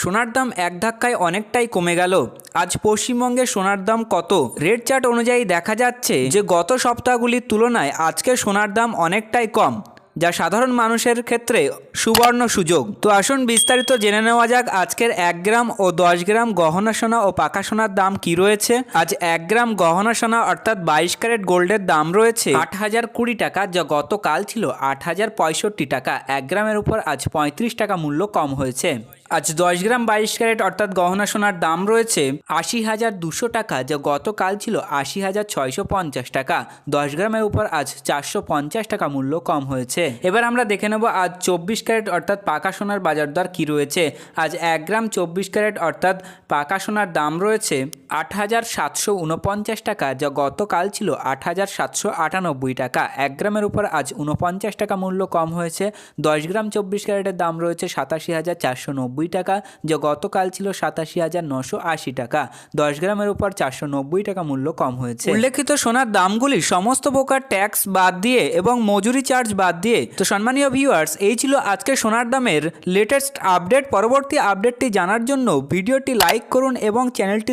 সোনার দাম এক ধাক্কায় অনেকটাই কমে গেল। আজ পশ্চিমবঙ্গে সোনার দাম কত? রেট চার্ট অনুযায়ী দেখা যাচ্ছে যে গত সপ্তাহগুলির তুলনায় আজকে সোনার দাম অনেকটাই কম, যা সাধারণ মানুষের ক্ষেত্রে সুবর্ণ সুযোগ। তো আসুন বিস্তারিত জেনে নেওয়া যাক আজকের এক গ্রাম ও দশ গ্রাম গহনা সোনা ও পাকা সোনার দাম কি রয়েছে। আজ এক গ্রাম গহনা সোনা অর্থাৎ বাইশ ক্যারেট গোল্ডের দাম রয়েছে আট হাজার কুড়ি টাকা, যা গতকাল ছিল আট হাজার পঁয়ষট্টি টাকা। এক গ্রামের উপর আজ পঁয়ত্রিশ টাকা মূল্য কম হয়েছে। আজ দশ গ্রাম বাইশ ক্যারেট অর্থাৎ গহনা সোনার দাম রয়েছে আশি হাজার দুশো টাকা, যা গতকাল ছিল আশি হাজার ছয়শো পঞ্চাশ টাকা। দশ গ্রামের উপর আজ চারশো পঞ্চাশ টাকা মূল্য কম হয়েছে। এবার আমরা দেখে নেব আজ চব্বিশ ক্যারেট অর্থাৎ পাকা সোনার বাজার দর কী রয়েছে। আজ এক গ্রাম চব্বিশ ক্যারেট অর্থাৎ পাকা সোনার দাম রয়েছে আট হাজার সাতশো উনপঞ্চাশ টাকা, যা গতকাল ছিল আট হাজার সাতশো আটানব্বই টাকা। এক গ্রামের উপর আজ উনপঞ্চাশ টাকা মূল্য কম হয়েছে। দশ গ্রাম চব্বিশ ক্যারেটের দাম রয়েছে সাতাশি হাজার চারশো নব্বই টাকা, যা গতকাল ছিল সাতাশি হাজার নশো আশি টাকা। দশ গ্রামের উপর চারশো নব্বই টাকা মূল্য কম হয়েছে। উল্লেখিত সোনার দামগুলি সমস্ত প্রকার ট্যাক্স বাদ দিয়ে এবং মজুরি চার্জ বাদ দিয়ে। তো সম্মানীয় ভিউয়ার্স, এই ছিল আজকে সোনার দামের লেটেস্ট আপডেট পরবর্তী আপডেটটি জানার জন্য ভিডিওটি লাইক করুন এবং চ্যানেলটি